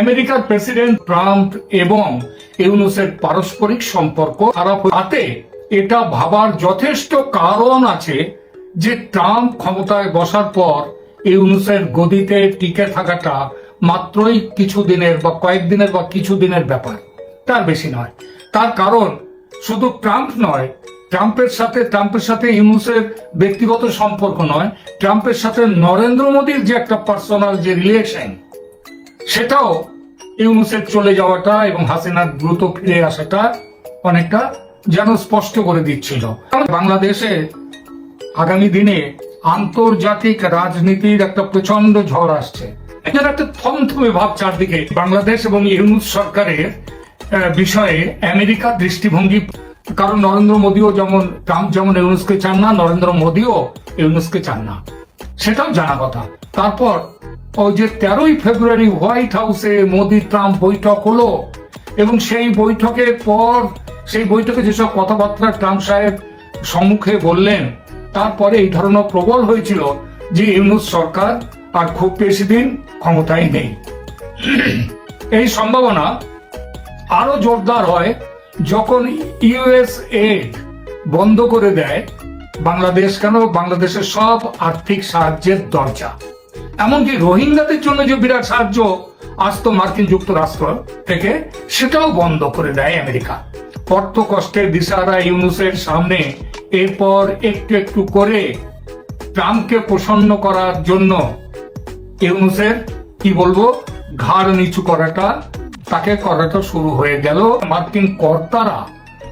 আমেরিকার president Trump এবং ইউনুসের পারস্পরিক সম্পর্ক খারাপ তাতে এটা ভাবার যথেষ্ট কারণ আছে যে ট্রাম্প ক্ষমতায় বসার পর ইউনুসের গদিতে টিকে থাকাটা মাত্রই কিছু দিনের বা কয়েকদিনের বা কিছু দিনের ব্যাপার। তার বেশি নয়। তার কারণ শুধু ট্রাম্প নয়, ট্রাম্পের সাথে ট্রাম্পের সাথে ইউনুসের ব্যক্তিগত সম্পর্ক নয়, ট্রাম্পের সাথে নরেন্দ্র মোদীর যে একটা পার্সোনাল যে রিলেশন সেটাও ইউনুসের চলে যাওয়াটা এবং হাসিনার দ্রুত ফিরে আসাটা অনেকটা যেন স্পষ্ট করে দিচ্ছিল। বাংলাদেশে আগামী দিনে আন্তর্জাতিক রাজনীতির একটা প্রচণ্ড ঝড় আসছে। এটার একটা থমথমে ভাব চারদিকে। বাংলাদেশ এবং ইউনুস সরকারের বিষয়ে আমেরিকার দৃষ্টিভঙ্গি, কারণ নরেন্দ্র মোদীও যেমন, ট্রাম্প যেমন ইউনুসকে চান না, নরেন্দ্র মোদীও ইউনুসকে চান না। সেটাও জানা কথা। তারপর ওই যে তেরোই ফেব্রুয়ারি হোয়াইট হাউসে মোদী ট্রাম্প বৈঠক হলো এবং সেই বৈঠকের পর, সেই বৈঠকে যেসব কথাবার্তা ট্রাম্প সাহেব সম্মুখে বললেন, তারপরে এই ধারণা প্রবল হয়েছিল যে ইউনুস সরকার আর খুব বেশি দিন ক্ষমতায় নেই। এই সম্ভাবনা আরও জোরদার হয় যখন ইউএস এড বন্ধ করে দেয়, বাংলাদেশ কেন? বাংলাদেশের সব আর্থিক সাহায্যের দরজা। এমনকি রোহিঙ্গাদের জন্য যে বিরাট সাহায্য আসতো মার্কিন যুক্তরাষ্ট্র থেকে, সেটাও বন্ধ করে দেয় আমেরিকা। অর্থ কষ্টের দিশারা ইউনুসের সামনে এরপর একটু একটু করে ট্রাম্পকে প্রসন্ন করার জন্য ইউনুসের, কি বলব, ঘাড় নিচু করাটা, তাকে করাটা শুরু হয়ে গেল। মার্কিন কর্তারা,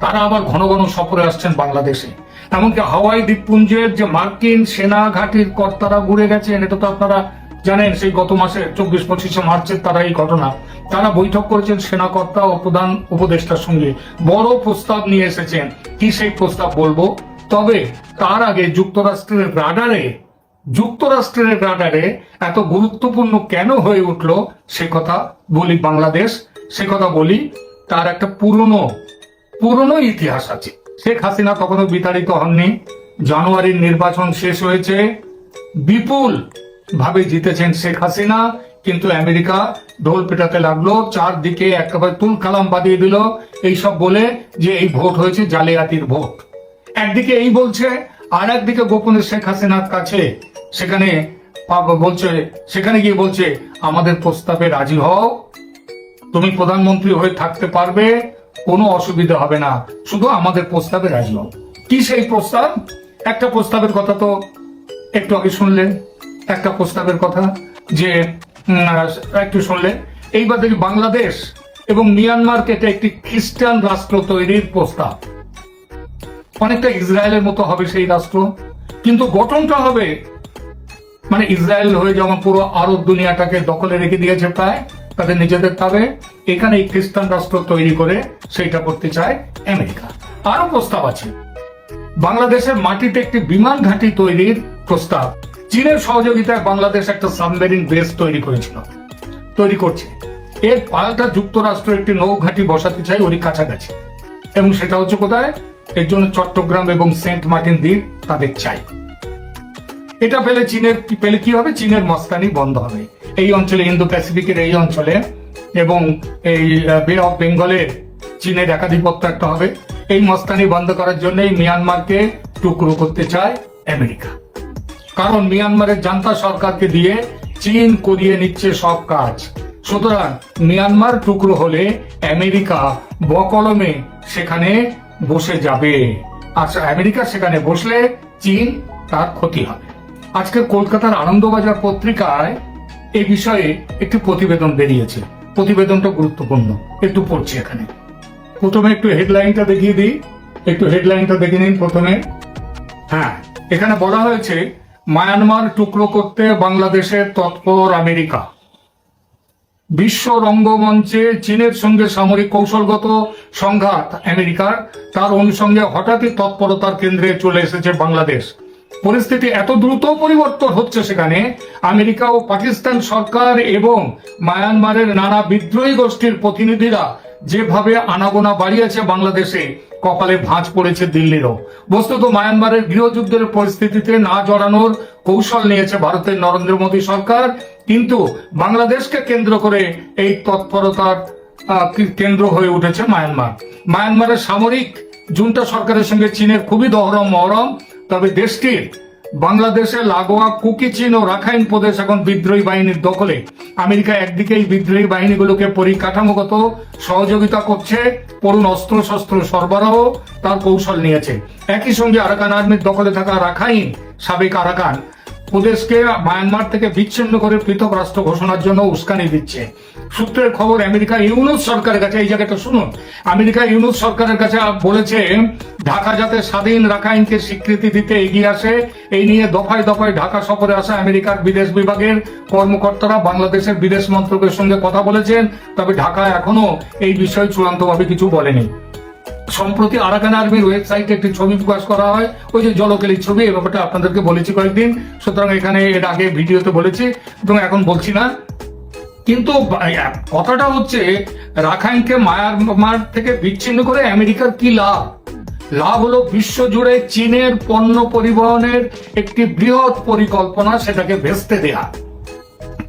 তারা আবার ঘন ঘন সফরে আসছেন বাংলাদেশে। এমনকি হাওয়াই দ্বীপপুঞ্জের যে মার্কিন সেনা ঘাটির কর্তারা ঘুরে গেছেন, এটা তো আপনারা জানেন, সেই গত মাসে, চব্বিশ, পঁচিশে মার্চের তারা এই ঘটনা। তারা বৈঠক করেছেন সেনা কর্তা ও প্রধান উপদেষ্টার সঙ্গে। বড় প্রস্তাব নিয়ে এসেছেন। কি সেই প্রস্তাব বলব? তবে তার আগে যুক্তরাষ্ট্রের রাডারে যুক্তরাষ্ট্রের রাডারে এত গুরুত্বপূর্ণ কেন হয়ে উঠল, সে কথা বলি বাংলাদেশ, সে কথা বলি তার একটা পুরনো পুরনো ইতিহাস আছে। শেখ হাসিনা কখনো বিতাড়িত হননি। জানুয়ারির নির্বাচন শেষ হয়েছে। বিপুল ভাবে জিতেছেন শেখ হাসিনা, কিন্তু আমেরিকা ঢোল পেটাতে লাগল, চারদিকে একেবারে তুল কালাম বাদিয়ে দিল। এইসব বলে যে এই ভোট হয়েছে জালিয়াতির ভোট। একদিকে এই বলছে আর একদিকে গোপনে শেখ হাসিনার কাছে সেখানে বলছে, সেখানে গিয়ে বলছে, আমাদের প্রস্তাবে রাজি হও। তুমি প্রধানমন্ত্রী হয়ে থাকতে পারবে। কোনো অসুবিধা হবে না। শুধু আমাদের প্রস্তাবে রাজি হও। কি সেই প্রস্তাব? একটা প্রস্তাবের কথা তো একটু আগে শুনলেন একটা প্রস্তাবের কথা যে একটু শুনলেন এইবার দেখি বাংলাদেশ এবং মিয়ানমারকে এটা একটি খ্রিস্টান রাষ্ট্র তৈরির প্রস্তাব। অনেকটা ইসরায়েলের মতো হবে সেই রাষ্ট্র। কিন্তু গঠনটা হবে মানে ইসরায়েল হয়ে যেমন পুরো আরব দুনিয়াটাকে দখলে রেখে দিয়েছে প্রায় তাদের নিজেদের তাবে এখানে এই খ্রিস্টান রাষ্ট্র তৈরি করে সেইটা করতে চায় আমেরিকা। আরও প্রস্তাব আছে। বাংলাদেশের মাটিতে একটি বিমান ঘাঁটি তৈরির প্রস্তাব। চীনের সহযোগিতায় বাংলাদেশ একটা সাবমেরিন বেস তৈরি করেছিল, তৈরি করছে। এর পাল্টা যুক্তরাষ্ট্র একটি নৌঘাঁটি বসাতে চায় ওরই কাছাকাছি। এবং সেটা হচ্ছে কোথায়? এর জন্য চট্টগ্রাম এবং সেন্ট মার্টিন দ্বীপ তাদের চাই। এটা পেলে চীনের, পেলে কি হবে? চীনের মস্তানি বন্ধ হবে। এই অঞ্চলে ইন্দো প্যাসিফিকের এই অঞ্চলে এবং এই বে, অফ বেঙ্গলের চীনের একাধিপত্য একটা হবে। এই মস্তানি বন্ধ করার জন্যই মিয়ানমারকে টুকরো করতে চায় আমেরিকা। কারণ মিয়ানমারের জান্তা সরকারকে দিয়ে চীন করিয়ে নিচ্ছে সব কাজ। সুতরাং মিয়ানমার টুকরো হলে আমেরিকা বকলমে সেখানে বসে যাবে। আচ্ছা আমেরিকা সেখানে বসলে চীন তার ক্ষতি হবে। আজকে কলকাতার আনন্দবাজার পত্রিকায় এই বিষয়ে একটি প্রতিবেদন বেরিয়েছে। প্রতিবেদনটা গুরুত্বপূর্ণ। একটু পড়ছি এখানে। প্রথমে একটু হেডলাইনটা দেখিয়ে দিই। একটু হেডলাইনটা দেখে নিন প্রথমে। হ্যাঁ এখানে বলা হয়েছে, মায়ানমার টুকরো করতে বাংলাদেশের তৎপর আমেরিকা। বিশ্ব রঙ্গমঞ্চে চীনের সঙ্গে সামরিক কৌশলগত সংঘাত আমেরিকার। তার অনুষঙ্গে হঠাৎই তৎপরতার কেন্দ্রে চলে এসেছে বাংলাদেশ। পরিস্থিতি এত দ্রুত পরিবর্তন হচ্ছে সেখানে আমেরিকা ও পাকিস্তান সরকার এবং মায়ানমারের নানা বিদ্রোহী গোষ্ঠীর প্রতিনিধিরা যেভাবে আনাগোনা বাড়িয়েছে বাংলাদেশে, কপালে ভাঁজ পড়েছে দিল্লিরও। বস্তুত মায়ানমারের গৃহযুদ্ধের পরিস্থিতিতে না জড়ানোর কৌশল নিয়েছে ভারতের নরেন্দ্র মোদী সরকার, কিন্তু বাংলাদেশকে কেন্দ্র করে এই তৎপরতার কেন্দ্র হয়ে উঠেছে মায়ানমার। মায়ানমারের সামরিক, জুন্টা সরকারের সঙ্গে চীনের খুবই দহরম মহরম তবে দেশটির বাংলাদেশে লাগোয়া কুকিচিন ও রাখাইন প্রদেশ এখন বিদ্রোহী বাহিনীর দখলে। আমেরিকা একদিকে এই বিদ্রোহী বাহিনীগুলোকে পরিকাঠামোগত সহযোগিতা করছে পড়ুন অস্ত্র শস্ত্র সরবরাহ তার কৌশল নিয়েছে। একই সঙ্গে আরাকান আর্মির দখলে থাকা রাখাইন সাবেক আরাকান প্রদেশকে মায়ানমার থেকে বিচ্ছিন্ন করে পৃথক রাষ্ট্র ঘোষণার জন্য উস্কানি দিচ্ছে। সূত্রের খবর, আমেরিকা ইউনুস সরকারের কাছে, এই জায়গাটা শুনুন, আমেরিকা ইউনুস সরকারের কাছে বলেছে, ঢাকা যাতে স্বাধীন রাখাইনকে স্বীকৃতি দিতে এগিয়ে আসে, এই নিয়ে দফায় দফায় ঢাকা সফরে আসা আমেরিকার বিদেশ বিভাগের কর্মকর্তারা বাংলাদেশের বিদেশ মন্ত্রকের সঙ্গে কথা বলেছেন, তবে ঢাকা এখনও এই বিষয়ে চূড়ান্তভাবে কিছু বলেনি। সম্প্রতি আরাকান আর্মির ওয়েবসাইটে একটি ছবি প্রকাশ করা হয়। ওই যে জলকেলির ছবি, এই ব্যাপারটা আপনাদেরকে বলেছি কয়েকদিন। সুতরাং এখানে এর আগে ভিডিওতে বলেছি, এবং এখন বলছি না। কিন্তু কথাটা হচ্ছে, রাখাইনকে মায়ানমার থেকে বিচ্ছিন্ন করে আমেরিকার কি লাভ? লাভ হলো বিশ্বজুড়ে চীনের পণ্য পরিবহনের একটি বৃহৎ পরিকল্পনা, সেটাকে ভেস্তে দেয়া।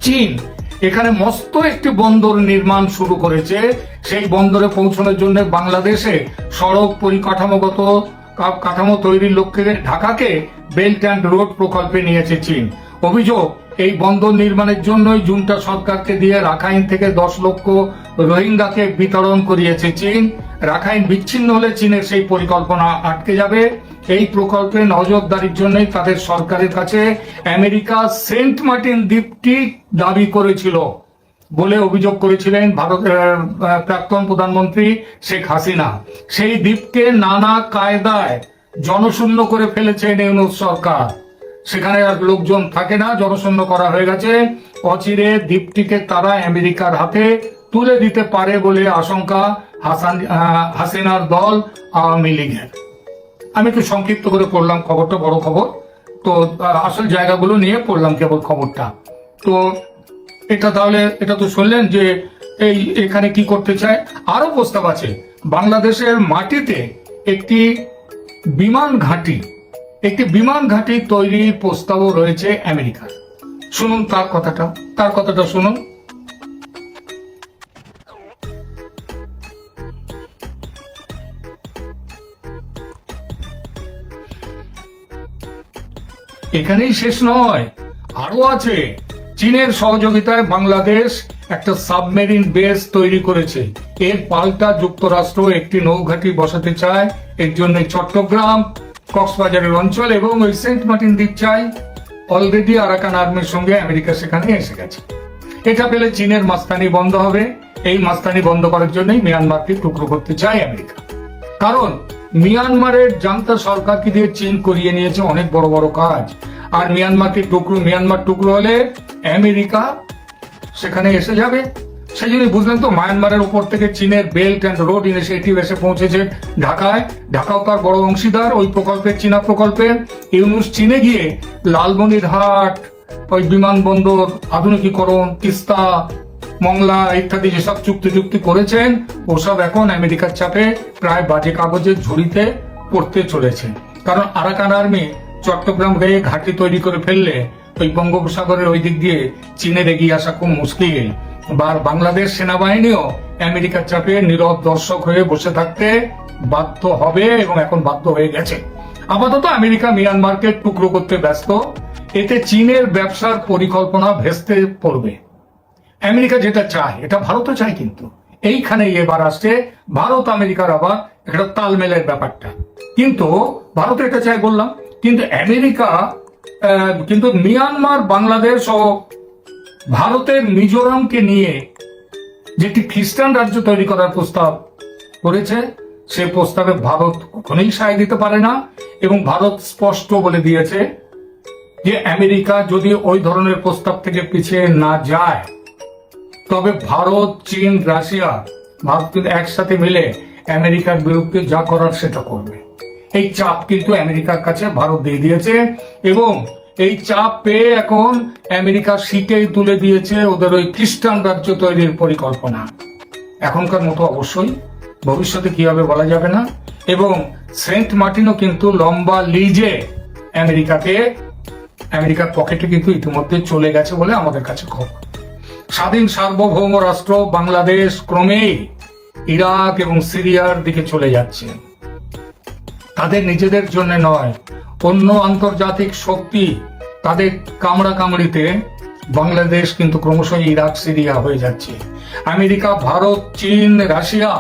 চীন এখানে মস্ত একটি বন্দর নির্মাণ শুরু করেছে। সেই বন্দরে পৌঁছানোর জন্য বাংলাদেশে সড়ক পরিকাঠামোগত কাঠামো তৈরির লক্ষ্যে ঢাকাকে বেল্ট অ্যান্ড রোড প্রকল্পে নিয়েছে চীন। অভিযোগ, এই বন্দর নির্মাণের জন্যই জুনটা সরকারকে দিয়ে রাখাইন থেকে দশ লক্ষ রোহিঙ্গাকে বিতরণ করিয়েছে চীন। রাখাইন বিচ্ছিন্ন হলে চীনের সেই পরিকল্পনা আটকে যাবে। এই প্রকল্পে নজরদারির জন্যই তাদের সরকারের কাছে আমেরিকা সেন্ট মার্টিন দ্বীপটি দাবি করেছিল বলে অভিযোগ করেছিলেন ভারতের প্রাক্তন প্রধানমন্ত্রী শেখ হাসিনা। সেই দ্বীপকে নানা কায়দায় জনশূন্য করে ফেলেছেন ইউনুস সরকার। সেখানে আর লোকজন থাকে না, জনশূন্য করা হয়ে গেছে। অচিরে দ্বীপটিকে তারা আমেরিকার হাতে তুলে দিতে পারে বলে আশঙ্কা হাসান হাসিনার দল আওয়ামী লীগের। আমি একটু সংক্ষিপ্ত করে পড়লাম খবরটা, বড় খবর। তো আসল জায়গাগুলো নিয়ে পড়লাম কেবল খবরটা। তো, এটা তাহলে, এটা তো শুনলেন যে এই এখানে কি করতে চায়? আরও প্রস্তাব আছে। বাংলাদেশের মাটিতে একটি বিমান ঘাঁটি, একটি বিমান ঘাঁটি তৈরির প্রস্তাবও রয়েছে আমেরিকার। শুনুন তার কথাটা তার কথাটা শুনুন। এখানেই শেষ নয়। আরও আছে, চীনের সহযোগিতায় বাংলাদেশ একটা সাবমেরিন বেস তৈরি করেছে। এর পাল্টা যুক্তরাষ্ট্র একটি নৌঘাঁটি বসাতে চায়, এর জন্য চট্টগ্রাম, কক্সবাজারের অঞ্চল এবং ওই সেন্ট মার্টিন দ্বীপ চাই। অলরেডি আরাকান আর্মির সঙ্গে আমেরিকা সেখানে এসে গেছে। এটা পেলে চীনের মাস্তানি বন্ধ হবে। এই মাস্তানি বন্ধ করার জন্যই মিয়ানমারকে টুকরো করতে চায় আমেরিকা। কারণ মিয়ানমারের জান্তা সরকারকে দিয়ে চীন করিয়ে নিয়েছে অনেক বড় বড় কাজ। আর মিয়ানমারকে টুকরো, মিয়ানমার টুকরো হলে আমেরিকা সেখানে এসে যাবে। সেই জন্য বুঝলেন তো, মায়ানমারের উপর থেকে চীনের বেল্ট অ্যান্ড রোড ইনিশিয়েটিভ এসে পৌঁছেছে ঢাকায়। ঢাকাও তার বড় অংশীদার ওই প্রকল্পের, চীনা প্রকল্পের ইউনুস চীনে গিয়ে লালমনিরহাট, ওই বিমানবন্দর, আধুনিকীকরণ, তিস্তা মংলা ইত্যাদি যেসব চুক্তি চুক্তি করেছেন, ওসব এখন আমেরিকার চাপে প্রায় বাজে কাগজের ঝুড়িতে পড়তে চলেছে। কারণ আরাকান আর্মি চট্টগ্রাম গায়ে ঘাঁটি তৈরি করে ফেললে ওই বঙ্গোপসাগরের ওই দিক দিয়ে চীনের এগিয়ে আসা খুব মুশকিল। বার বাংলাদেশ সেনাবাহিনীও আমেরিকার চাপে নীরব দর্শক হয়ে বসে থাকতে বাধ্য হবে এবং এখন বাধ্য হয়ে গেছে। আপাতত আমেরিকা মিয়ানমারকে টুকরো করতে ব্যস্ত। এতে চীনের ব্যবসার পরিকল্পনা ভেস্তে পড়বে। আমেরিকা যেটা চায়, এটা ভারতও চায় কিন্তু। এইখানে এবার আসছে ভারত, আমেরিকার আবার একটা তালমেলের ব্যাপারটা। কিন্তু ভারত এটা চায় বললাম, কিন্তু আমেরিকা কিন্তু মিয়ানমার, বাংলাদেশ ও ভারতের মিজোরামকে নিয়ে যেটি খ্রিস্টান রাজ্য তৈরি করার প্রস্তাব করেছে, সে প্রস্তাবে ভারত কখনোই সায় দিতে পারে না এবং ভারত স্পষ্ট বলে দিয়েছে যে আমেরিকা যদি ওই ধরনের প্রস্তাব থেকে পিছিয়ে না যায় তবে ভারত, চীন, রাশিয়া ভারত কিন্তু একসাথে মিলে আমেরিকার বিরুদ্ধে যা করার সেটা করবে। এই চাপ কিন্তু আমেরিকার কাছে ভারত দিয়ে দিয়েছে এবং এই চাপ পেয়ে এখন আমেরিকা শীতেই তুলে দিয়েছে ওদের ওই খ্রিস্টান রাজ্য তৈরির পরিকল্পনা। এখনকার মতো অবশ্যই ভবিষ্যতে কি হবে বলা যাবে না এবং সেন্ট মার্টিনও কিন্তু লম্বা লিজে আমেরিকাকে, আমেরিকার পকেটে কিন্তু ইতিমধ্যে চলে গেছে বলে আমাদের কাছে খবর। স্বাধীন সার্বভৌম রাষ্ট্র বাংলাদেশ ক্রমেই ইরাক এবং সিরিয়ার দিকে চলে যাচ্ছে। তাদের নিজেদের জন্য নয়, অন্য আন্তর্জাতিক শক্তি তাদের কামড়া কামড়িতে বাংলাদেশ কিন্তু ক্রমশ ইরাক, সিরিয়া হয়ে যাচ্ছে। আমেরিকা, ভারত, চীন, রাশিয়া,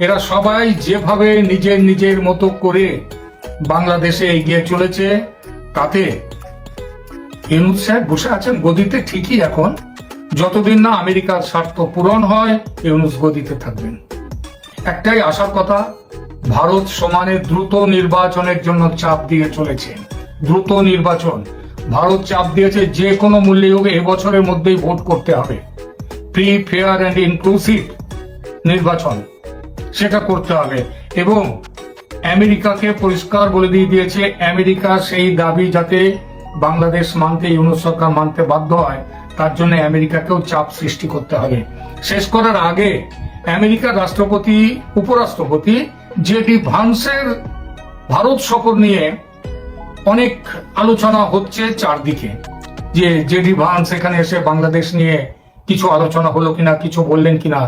এরা সবাই যেভাবে নিজের নিজের মতো করে বাংলাদেশে এগিয়ে চলেছে, তাতে ইউনুস সাহেব বসে আছেন, গদিতে ঠিকই এখন। যতদিন না আমেরিকার স্বার্থ পূরণ হয় ইউনুস গদিতে থাকবেন। একটাই আসার কথা, ভারত সমানে দ্রুত নির্বাচনের জন্য চাপ দিয়ে চলেছে। দ্রুত নির্বাচন। ভারত চাপ দিয়েছে যে কোনো মূল্যে হোক এবছরের মধ্যেই ভোট করতে হবে। ফ্রি ফেয়ার অ্যান্ড ইনক্লুসিভ নির্বাচন, সেটা করতে হবে। এবং আমেরিকাকে পরিষ্কার বলে দিয়ে দিয়েছে, আমেরিকা সেই দাবি যাতে বাংলাদেশ মানতে, ইউনুস সরকার মানতে বাধ্য হয় তার জন্য আমেরিকাকেও চাপ সৃষ্টি করতে হবে। শেষ করার আগে আমেরিকার রাষ্ট্রপতি, উপরাষ্ট্রপতি জেডি ভান্সের ভারত সফর নিয়ে অনেক আলোচনা হচ্ছে চারদিকে। যে জেডি ভান্স এখানে এসে বাংলাদেশ নিয়ে কিছু আলোচনা হলো কিনা, কিছু বললেন কিনা।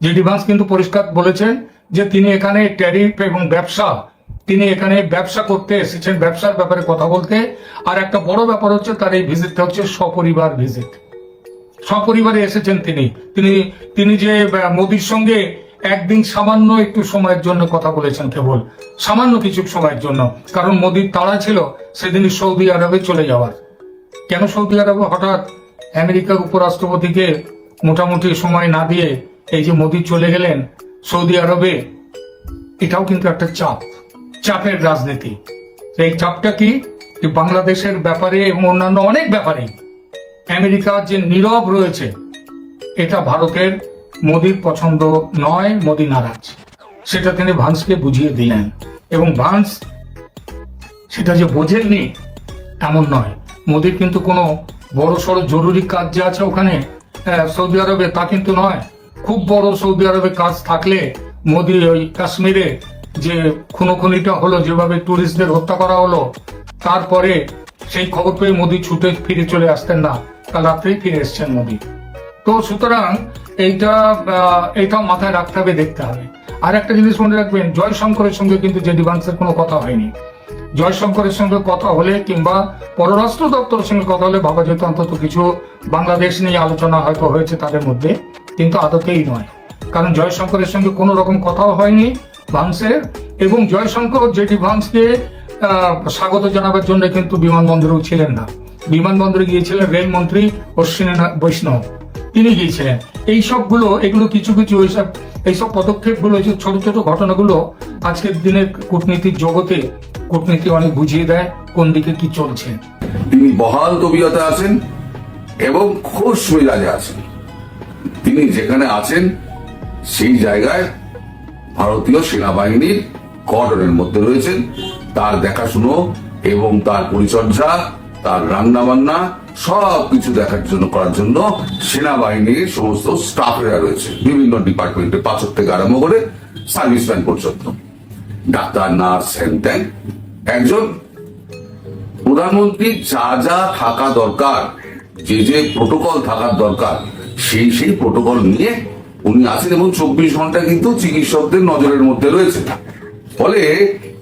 জেডি ভান্স কিন্তু পরিষ্কার বলেছেন যে তিনি এখানে ট্যারিফ এবং ব্যবসা তিনি এখানে ব্যবসা করতে এসেছেন, ব্যবসার ব্যাপারে কথা বলতে। আর একটা বড় ব্যাপার হচ্ছে তার এই ভিজিটটা হচ্ছে সপরিবার ভিজিট সপরিবারে এসেছেন তিনি। তিনি তিনি যে মোদির সঙ্গে একদিন সামান্য একটু সময়ের জন্য কথা বলেছেন কেবল। সামান্য কিছু সময়ের জন্য। কারণ মোদির তাড়া ছিল সেদিনই সৌদি আরবে চলে যাওয়ার। কেন সৌদি আরবে? হঠাৎ আমেরিকার উপরাষ্ট্রপতিকে মোটামুটি সময় না দিয়ে এই যে মোদি চলে গেলেন সৌদি আরবে, এটাও কিন্তু একটা চাপ। চাপের রাজনীতি। এই চাপটা কি? বাংলাদেশের ব্যাপারে এবং অন্যান্য অনেক ব্যাপারে আমেরিকা যে নীরব রয়েছে, এটা ভারতের মোদির পছন্দ নয়, মোদি নারাজ। সেটা তিনি ভান্সকে বুঝিয়ে দিলেন। এবং ভান্স সেটা যে বোঝেননি, এমন নয়। মোদির কিন্তু কোনো বড় সড়ো জরুরি কাজ যে আছে ওখানে সৌদি আরবে তা কিন্তু নয়। খুব বড় সৌদি আরবে কাজ থাকলে মোদি ওই কাশ্মীরে যে খুনোখুনিটা হলো, যেভাবে টুরিস্টদের হত্যা করা হলো, তারপরে সেই খবর পেয়ে মোদী ছুটে ফিরে চলে আসতেন না। কাল রাত্রেই ফিরে এসছেন মোদী। তো সুতরাং এইটা এইটাও মাথায় রাখতে হবে, দেখতে হবে। আর একটা জিনিস মনে রাখবেন, জয়শঙ্করের সঙ্গে কিন্তু জেডি ভান্সের কোনো কথা হয়নি। জয়শঙ্করের সঙ্গে কথা হলে কিংবা পররাষ্ট্র দপ্তরের সঙ্গে কথা হলে ভাবা যেত, অন্তত কিছু বাংলাদেশ নিয়ে আলোচনা হয়তো হয়েছে তাদের মধ্যে, কিন্তু আদতেই নয়। কারণ জয়শঙ্করের সঙ্গে কোনো রকম কথাও হয়নি ভান্সের এবং জয়শঙ্কর জেডি ভান্সকে আহ, স্বাগত জানাবার জন্য কিন্তু বিমানবন্দরেও ছিলেন না। বিমানবন্দরে গিয়েছিলেন রেলমন্ত্রী অশ্বিনী বৈষ্ণব। তিনি গিয়েছিলেন। এই সবগুলো এগুলো কিছু কিছু এইসব এইসব পদক্ষেপগুলো এই যে ছোট ছোট ঘটনাগুলো আজকের দিনের কূটনীতির জগতে কূটনীতি অনেক বুঝিয়ে দেয় কোন দিকে কি চলছে। তিনি বহাল তবিয়তে আছেন এবং খোশ মেজাজে আছেন। তিনি যেখানে আছেন সেই জায়গায় ভারতীয় সেনাবাহিনীর কর্ডনের মধ্যে রয়েছেন। তার দেখাশুনো এবং তার পরিচর্যা, তার রান্না বান্না দেখার জন্য, করার জন্য সেনাবাহিনীর সমস্ত স্টাফেরা রয়েছে। বিভিন্ন ডিপার্টমেন্টে পাচক থেকে আরম্ভ করে সার্ভিসম্যান পর্যন্ত। ডাক্তার, নার্স হ্যান ত্যান একজন প্রধানমন্ত্রী, যা যা থাকা দরকার, যে যে প্রোটোকল থাকার দরকার, সেই সেই প্রোটোকল নিয়ে উনি আছেন এবং চব্বিশ ঘণ্টা কিন্তু চিকিৎসকদের নজরের মধ্যে রয়েছে। ফলে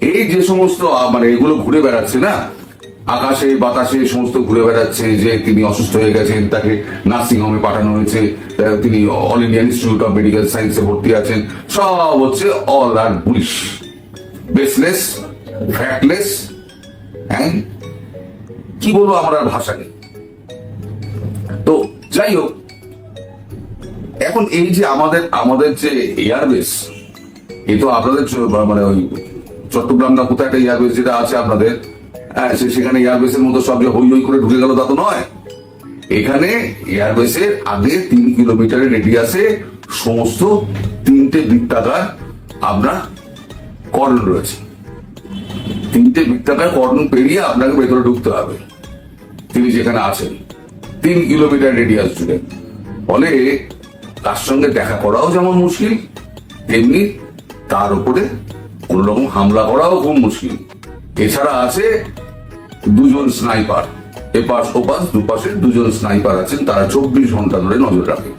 এই যে সমস্ত মানে এগুলো ঘুরে বেড়াচ্ছে না, আকাশে, বাতাসে সমস্ত ঘুরে বেড়াচ্ছে যে তিনি অসুস্থ হয়ে গেছেন, তাকে নার্সিং হোমে পাঠানো হয়েছে তিনি all Indian institute of medical সায়েন্সে ভর্তি আছেন, সব হচ্ছে অল আর পুলিশ। বেসলেস ফ্যাক্টলেস হ্যাঁ? কি বলব, আমার ভাষা নেই। তো যাই হোক এখন এই যে আমাদের আমাদের যে এয়ারবেস এই তো আপনাদের মানে ওই চট্টগ্রাম না কোথায় একটা এয়ারবেস যেটা আছে আপনাদের? হ্যাঁ সেখানে এয়ারবেসের মতো সব যে হই হই করে ঢুকে গেল তা তো নয়। এখানে এয়ারবেসের আগে তিন কিলোমিটারের রেডিয়াসে সমস্ত তিনটে বৃত্তাকার আপনার কর্ডন রয়েছে। তিনটে বৃত্তাকার কর্ডন পেরিয়ে আপনাকে ভেতরে ঢুকতে হবে। তিনি যেখানে আছেন, তিন কিলোমিটার রেডিয়াস জুড়ে। ফলে তার সঙ্গে দেখা করাও যেমন মুশকিল, তেমনি তার উপরে কোন রকম হামলা করাও খুব মুশকিল। এছাড়া আছে দুজন স্নাইপার, এপাশ ওপাশ, দুপাশে দুজন স্নাইপার আছেন, তারা চব্বিশ ঘণ্টা ধরে নজর রাখে।